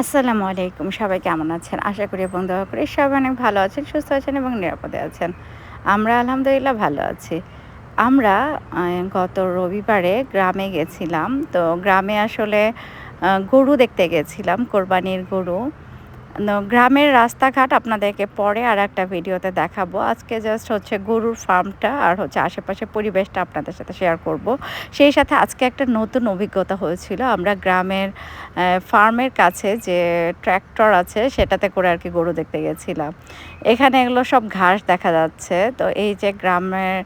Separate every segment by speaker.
Speaker 1: আসসালামু আলাইকুম, সবাই কেমন আছেন? আশা করি এবং দয়া করি সবাই অনেক ভালো আছেন, সুস্থ আছেন এবং নিরাপদে আছেন। আমরা আলহামদুলিল্লাহ ভালো আছি। আমরা গত রবিবারে গ্রামে গেছিলাম। তো গ্রামে আসলে গরু দেখতে গেছিলাম, কোরবানির গরু। গ্রামের রাস্তাঘাট আপনাদেরকে পরে আর একটা ভিডিওতে দেখাবো। আজকে জাস্ট হচ্ছে গরুর ফার্মটা আর হচ্ছে আশেপাশে পরিবেশটা আপনাদের সাথে শেয়ার করব। সেই সাথে আজকে একটা নতুন অভিজ্ঞতা হয়েছিল। আমরা গ্রামের ফার্মের কাছে যে ট্র্যাক্টর আছে, সেটাতে করে আর কি গরু দেখতে গেছিলাম। এখানে এগুলো সব ঘাস দেখা যাচ্ছে। তো এই যে গ্রামের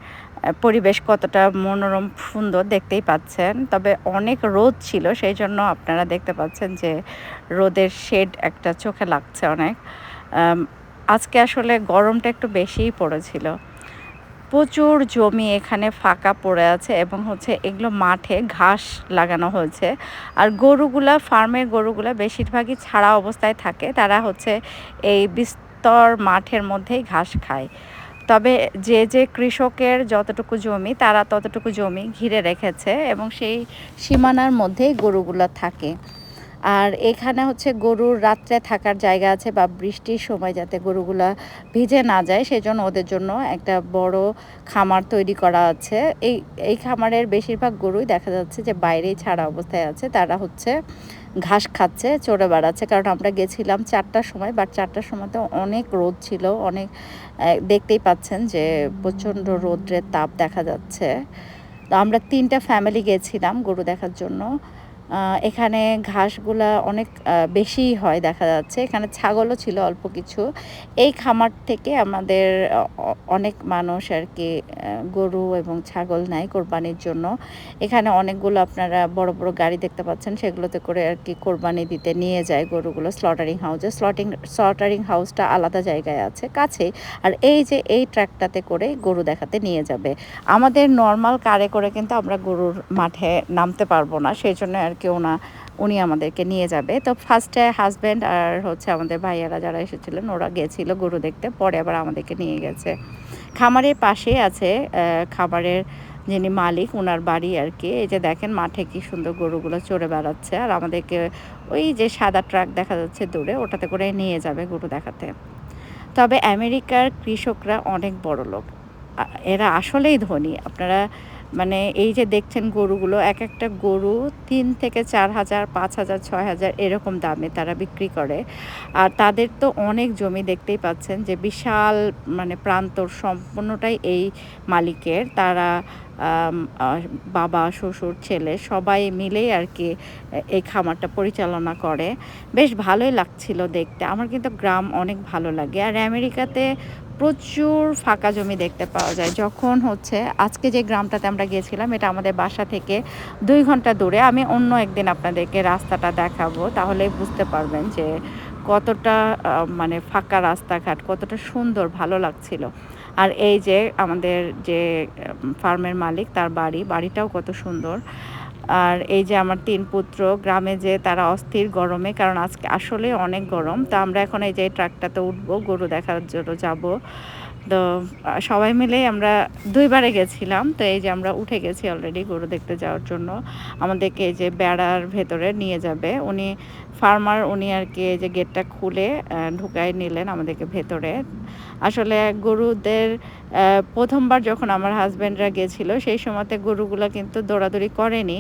Speaker 1: পরিবেশ কতটা মনোরম সুন্দর দেখতেই পাচ্ছেন। তবে অনেক রোদ ছিল, সেই জন্য আপনারা দেখতে পাচ্ছেন যে রোদের শেড একটা চোখে লাগছে অনেক। আজকে আসলে গরমটা একটু বেশিই পড়েছিল। প্রচুর জমি এখানে ফাঁকা পড়ে আছে এবং হচ্ছে এগুলো মাঠে ঘাস লাগানো হয়েছে। আর গরুগুলা, ফার্মের গরুগুলা বেশিরভাগই ছাড়া অবস্থায় থাকে। তারা হচ্ছে এই বিস্তর মাঠের মধ্যেই ঘাস খায়। তবে যে যে কৃষকের যতটুকু জমি, তারা ততটুকু জমি ঘিরে রেখেছে এবং সেই সীমানার মধ্যেই গরুগুলো থাকে। আর এখানে হচ্ছে গরুর রাত্রে থাকার জায়গা আছে বা বৃষ্টির সময় যাতে গরুগুলা ভিজে না যায়, সেজন্য ওদের জন্য একটা বড় খামার তৈরি করা আছে। এই এই খামারের বেশিরভাগ গরুই দেখা যাচ্ছে যে বাইরেই ছাড়া অবস্থায় আছে। তারা হচ্ছে ঘাস খাচ্ছে, চড়ে বেড়াচ্ছে। কারণ আমরা গেছিলাম চারটার সময় বাট চারটার সময় তো অনেক রোদ ছিল। অনেক দেখতেই পাচ্ছেন যে প্রচণ্ড রোদ্রের তাপ দেখা যাচ্ছে। তো আমরা তিনটা ফ্যামিলি গেছিলাম গরু দেখার জন্য। এখানে ঘাসগুলা অনেক বেশিই হয় দেখা যাচ্ছে। এখানে ছাগলও ছিল অল্প কিছু। এই খামার থেকে আমাদের অনেক মানুষ আর কি গরু এবং ছাগল নেয় কোরবানির জন্য। এখানে অনেকগুলো আপনারা বড় বড় গাড়ি দেখতে পাচ্ছেন, সেগুলোতে করে আর কি কোরবানি দিতে নিয়ে যায় গরুগুলো স্লটারিং হাউসে স্লটিং স্লটারিং হাউসটা আলাদা জায়গায় আছে, কাছেই। আর এই যে, এই ট্র্যাকটাতে করে গরু দেখাতে নিয়ে যাবে। আমাদের নর্মাল কারে করে কিন্তু আমরা গরুর মাঠে নামতে পারব না সেই জন্য আর কি না, উনি আমাদেরকে নিয়ে যাবে। তো ফার্স্টে হাজব্যান্ড আর হচ্ছে আমাদের ভাইয়ারা যারা এসেছিলেন, ওরা গেছিল গরু দেখতে, পরে আবার আমাদেরকে নিয়ে গেছে। খামারের পাশে আছে খামারের যিনি মালিক ওনার বাড়ি আর কি। এই যে দেখেন মাঠে কি সুন্দর গরুগুলো চড়ে বেড়াচ্ছে। আর আমাদেরকে ওই যে সাদা ট্রাক দেখা যাচ্ছে দূরে, ওটাতে করে নিয়ে যাবে গরু দেখাতে। তবে আমেরিকার কৃষকরা অনেক বড় লোক এরা আসলেই ধনী। আপনারা মানে এই যে দেখছেন গরুগুলো, এক একটা গরু তিন থেকে চার হাজার, পাঁচ হাজার, ছয় হাজার এরকম দামে তারা বিক্রি করে। আর তাদের তো অনেক জমি দেখতেই পাচ্ছেন যে বিশাল মানে প্রান্তর সম্পূর্ণটাই এই মালিকের। তারা বাবা, শ্বশুর, ছেলে সবাই মিলেই আর কি এই খামারটা পরিচালনা করে। বেশ ভালোই লাগছিল দেখতে। আমার কিন্তু গ্রাম অনেক ভালো লাগে। আর আমেরিকাতে প্রচুর ফাঁকা জমি দেখতে পাওয়া যায়। যখন হচ্ছে আজকে যে গ্রামটাতে আমরা গিয়েছিলাম, এটা আমাদের বাসা থেকে দুই ঘণ্টা দূরে। আমি অন্য একদিন আপনাদেরকে রাস্তাটা দেখাবো। তাহলে বুঝতে পারবেন যে কতটা মানে ফাঁকা রাস্তাঘাট, কতটা সুন্দর, ভালো লাগছিল। আর এই যে আমাদের যে ফার্মের মালিক, তার বাড়ি, বাড়িটাও কত সুন্দর। আর এই যে আমার তিন পুত্র, গ্রামে যে তারা অস্থির গরমে, কারণ আজকে আসলে অনেক গরম, তো আমরা এখন এই যে ট্রাকটাতে উঠবো, গরু দেখার জন্য যাব। তো সবাই মিলেই আমরা দুইবারে গেছিলাম। তো এই যে আমরা উঠে গেছি অলরেডি গরু দেখতে যাওয়ার জন্য। আমাদেরকে এই যে বেড়ার ভেতরে নিয়ে যাবে। উনি ফার্মার উনি আর কি এই যে গেটটা খুলে ঢুকাই নিলেন আমাদেরকে ভেতরে। আসলে গরুদের প্রথমবার যখন আমার হাজব্যান্ডরা গেছিল, সেই সময়তে গরুগুলো কিন্তু দৌড়াদৌড়ি করেনি।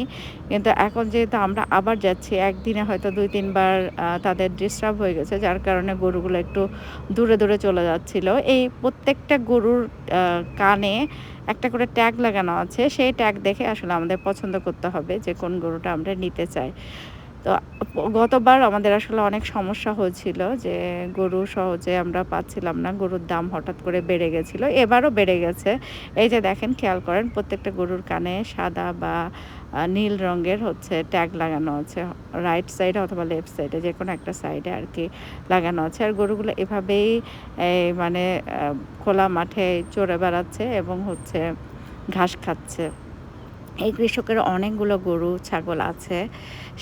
Speaker 1: কিন্তু এখন যেহেতু আমরা আবার যাচ্ছি, একদিনে হয়তো দুই, তিনবার তাদের ডিস্টার্ব হয়ে গেছে, যার কারণে গরুগুলো একটু দূরে দূরে চলে যাচ্ছিল। এই প্রত্যেকটা গরুর কানে একটা করে ট্যাগ লাগানো আছে। সেই ট্যাগ দেখে আসলে আমাদের পছন্দ করতে হবে যে কোন গরুটা আমরা নিতে চাই। তো গতবার আমাদের আসলে অনেক সমস্যা হয়েছিল যে গরু সহজে আমরা পাচ্ছিলাম না, গরুর দাম হঠাৎ করে বেড়ে গেছিল, এবারও বেড়ে গেছে। এই যে দেখেন, খেয়াল করেন, প্রত্যেকটা গরুর কানে সাদা বা নীল রঙের হচ্ছে ট্যাগ লাগানো আছে রাইট সাইডে অথবা লেফট সাইডে যে কোনো একটা সাইডে আর কি লাগানো আছে। আর গরুগুলো এভাবেই মানে খোলা মাঠে চড়ে বেড়াচ্ছে এবং হচ্ছে ঘাস খাচ্ছে। এই কৃষকের অনেকগুলো গরু, ছাগল আছে,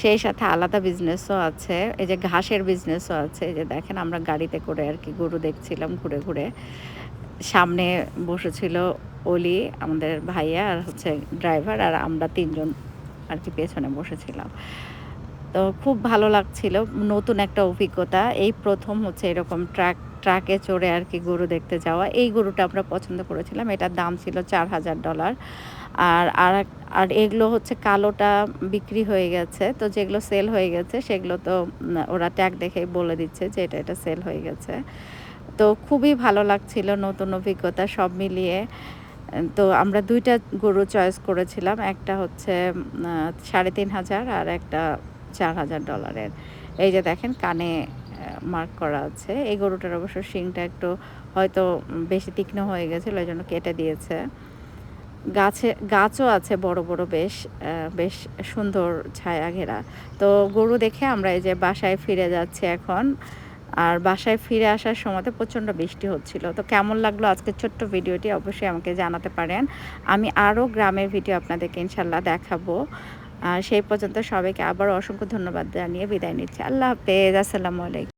Speaker 1: সেই সাথে আলাদা বিজনেসও আছে। এই যে ঘাসের বিজনেসও আছে, এই যে দেখেন আমরা গাড়িতে করে আর কি গরু দেখছিলাম ঘুরে ঘুরে। সামনে বসেছিল অলি, আমাদের ভাইয়া আর হচ্ছে ড্রাইভার আর আমরা তিনজন আর কি পেছনে বসেছিলাম। তো খুব ভালো লাগছিল, নতুন একটা অভিজ্ঞতা। এই প্রথম হচ্ছে এরকম ট্রাক, ট্রাকে চড়ে আর কি গরু দেখতে যাওয়া। এই গরুটা আমরা পছন্দ করেছিলাম, এটার দাম ছিল চার হাজার ডলার। আর আর আর এগুলো হচ্ছে কালোটা বিক্রি হয়ে গেছে, তো যেগুলো সেল হয়ে গেছে সেগুলো তো ওরা ট্যাগ দেখেই বলে দিচ্ছে যে এটা এটা সেল হয়ে গেছে। তো খুবই ভালো লাগছিল নতুন অভিজ্ঞতা সব মিলিয়ে। তো আমরা দুইটা গরু চয়েস করেছিলাম, একটা হচ্ছে সাড়ে তিন হাজার আর একটা চার হাজার ডলারের এই যে দেখেন কানে মার্ক করা আছে। এই গরুটার অবশ্য শিংটা একটু হয়তো বেশি তীক্ষ্ণ হয়ে গেছিল, এই জন্য কেটে দিয়েছে। গাছে, গাছও আছে বড় বড়, বেশ বেশ সুন্দর ছায়া ঘেরা। তো গরু দেখে আমরা এই যে বাসায় ফিরে যাচ্ছি এখন। আর বাসায় ফিরে আসার সময়তে প্রচণ্ড বৃষ্টি হচ্ছিল। তো কেমন লাগল আজকের ছোট্ট ভিডিওটি অবশ্যই আমাকে জানাতে পারেন। আমি আরও গ্রামের ভিডিও আপনাদেরকে ইনশাল্লাহ দেখাবো। আর সেই পর্যন্ত সবাইকে আবার অসংখ্য ধন্যবাদ জানিয়ে বিদায় নিচ্ছি। আল্লাহ হাফেজ। আসসালামু আলাইকুম।